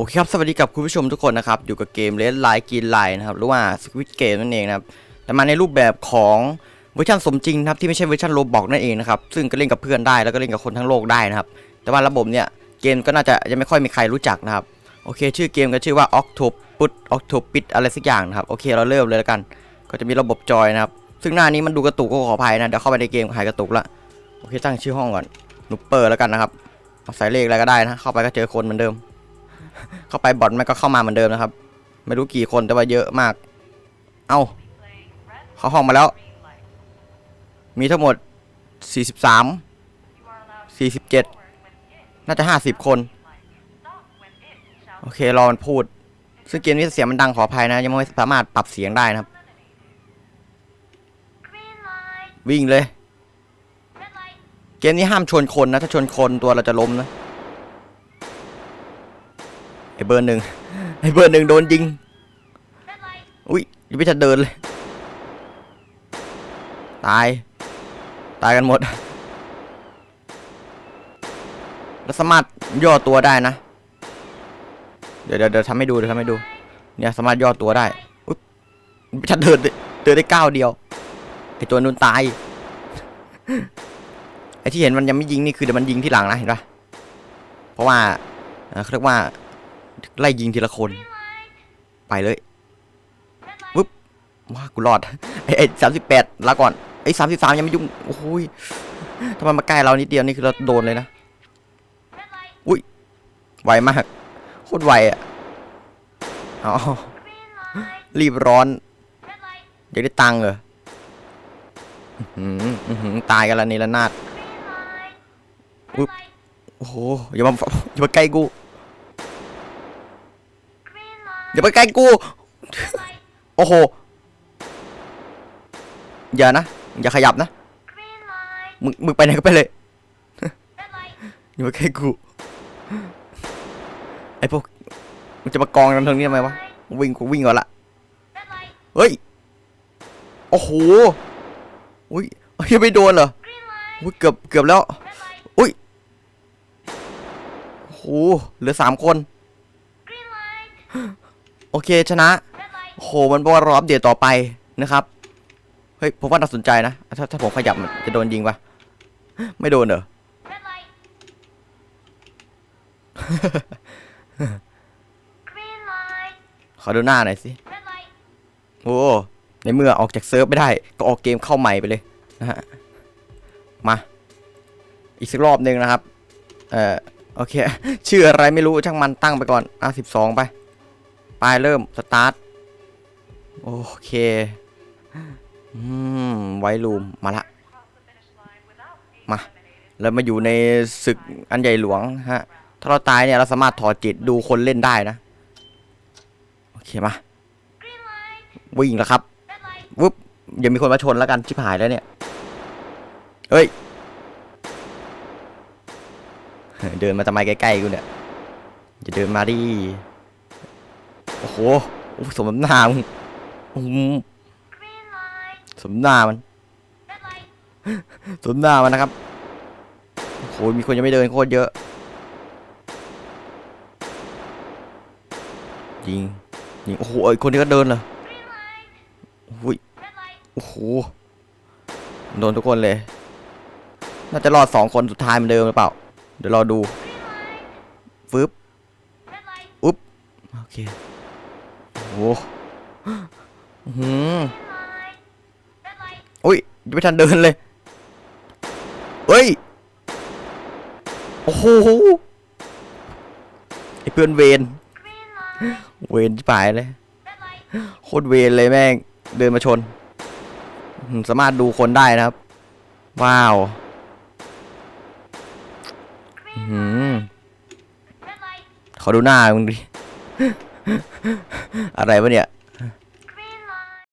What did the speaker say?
โอเคครับสวัสดีกับคุณผู้ชมทุกคนนะครับ อยู่กับเกมเลนไลน์กินไลน์นะครับหรือว่าสควิตเกมนั่นเองนะครับแต่มาในรูปแบบของเวอร์ชันสมจริงนะครับที่ไม่ใช่เวอร์ชันโรบอกนั่นเองนะครับซึ่งก็เล่นกับเพื่อนได้แล้วก็เล่นกับคนทั้งโลกได้นะครับแต่ว่าระบบเนี่ยเกมก็น่าจะยังไม่ค่อยมีใครรู้จักนะครับโอเค ชื่อเกมก็ชื่อว่า Octopus Octopus อะไรสักอย่างนะครับโอเคเราเริ่มเลยแล้วกัน ก็จะมีระบบจอยนะครับซึ่งหน้านี้มันดูกระตุกก็ขออภัยนะเดี๋ยวเข้าไปในเกมหายกระตุกละโอเคตั้งชื่อห้องก่อนนุปเปอร์แล้วกันนะครับใส่เลขอะไรก็ได้นะเข้าไปก็เจอคนเหมือนเดิม เข้าไปบอทมันก็เข้ามาเหมือนเดิมนะครับ ไม่รู้กี่คนแต่ว่าเยอะมาก เอ้าเข้าห้องมาแล้ว มีทั้งหมด 43 47 น่าจะ 50 คน โอเค รอมันพูด ซึ่งเกมนี้เสียงมันดังขออภัยนะ ยังไม่สามารถปรับเสียงได้นะครับ วิ่งเลย เกมนี้ห้ามชนคนนะ ถ้าชนคนตัวเราจะล้มนะ ไอเบอร์หนึ่งไอเบอร์หนึ่งโดนยิง อุ้ยยังไม่ทันเดินเลย ตาย ตายกันหมด แล้วสามารถย่อตัวได้นะ เดี๋ยวเดี๋ยวเดี๋ยวทำให้ดูเดี๋ยวทำให้ดู เนี่ยสามารถย่อตัวได้ อุ๊ยไม่ทันเดินเดินได้ก้าวเดียว ไอตัวนู้นตาย ไอที่เห็นมันยังไม่ยิงนี่คือเดี๋ยวมันยิงที่หลังนะเห็นปะเพราะว่าเอ่อเขาเรียกว่า ไล่ยิงทีละคน ไปเลยวุ๊บว้ากูรอดไอ้ไอ้สามสิบแปดลาก่อนไอ้สามสิบสามยังไม่ยุ่งโอ้โหยทำไมมาใกล้เรานิดเดียวนี่คือเราโดนเลยนะอุ้ยไวมากโคตรไวอะอ๋อรีบร้อนอยากได้ตังค์เหรออื้อหืออื้อหือตายกันละนี่ละนาดโอ้โหอย่ามาอย่ามาใกล้กู อย่าไปใกล้กู โอ้โห อย่านะ อย่าขยับนะ มึง มึงไปไหนก็ไปเลย อย่ามาใกล้กู ไอพวกมึงจะมากองกันตรงนี้ทำไมวะ วิ่งกูวิ่งก่อนละ เฮ้ย โอ้โห อุ้ยเฮ้ยยังไม่โดนเหรอ อุ้ยเกือบ เกือบแล้ว อุ้ยโอ้โหเหลือสามคน โอเคชนะโหมันบอกว่ารออัปเดตต่อไปนะครับ เฮ้ยผมว่าน่าสนใจนะ ถ้าถ้าผมขยับมันจะโดนยิงปะไม่โดนเหรอขอดูหน้าหน่อยสิโอ้ในเมื่อออกจากเซิร์ฟไม่ได้ ก็ออกเกมเข้าใหม่ไปเลยนะฮะ มา อีกสักรอบหนึ่งนะครับ เอ่อ โอเค ชื่ออะไรไม่รู้ช่างมันตั้งไปก่อนอะสิบสองไป ไปเริ่ม สตาร์ท โอเค อืม ไวลูม มาละ มาแล้วมาอยู่ในศึกอันใหญ่หลวงฮะ ถ้าเราตายเนี่ย เราสามารถถอดจิตดูคนเล่นได้นะ โอเค มา วิ่งแล้วครับวึบอย่ามีคนมาชนแล้วกัน ชิบหายแล้วเนี่ย เฮ้ย เดินมาทำไมใกล้ๆกูเนี่ย จะเดินมาดิ โอ้โหโอ้สมน้ำหน้ามึงอืมสมน้ำหน้ามัน สมน้ำหน้ามันนะครับ โอ้โห มีคนยังไม่เดินโคตรเยอะยิงยิงโอ้โหไอ้คนนี้ก็เดินเหรอโอ้ยโอ้โห โดนทุกคนเลย น่าจะรอดสองคนสุดท้ายเหมือนเดิมหรือเปล่า เดี๋ยวรอดู ฟึบอุ๊บ โอเค โอ้โหอื้อหืออุ้ยยังไม่ทันเดินเลยเฮ้ย โอ้โหไอ้เพื่อนเวนเวนที่ปลายเลย โคตรเวนเลยแม่ง เดินมาชน สามารถดูคนได้นะครับ ว้าวอื้อหือขอดูหน้ามึงดิ อะไรวะเนี่ย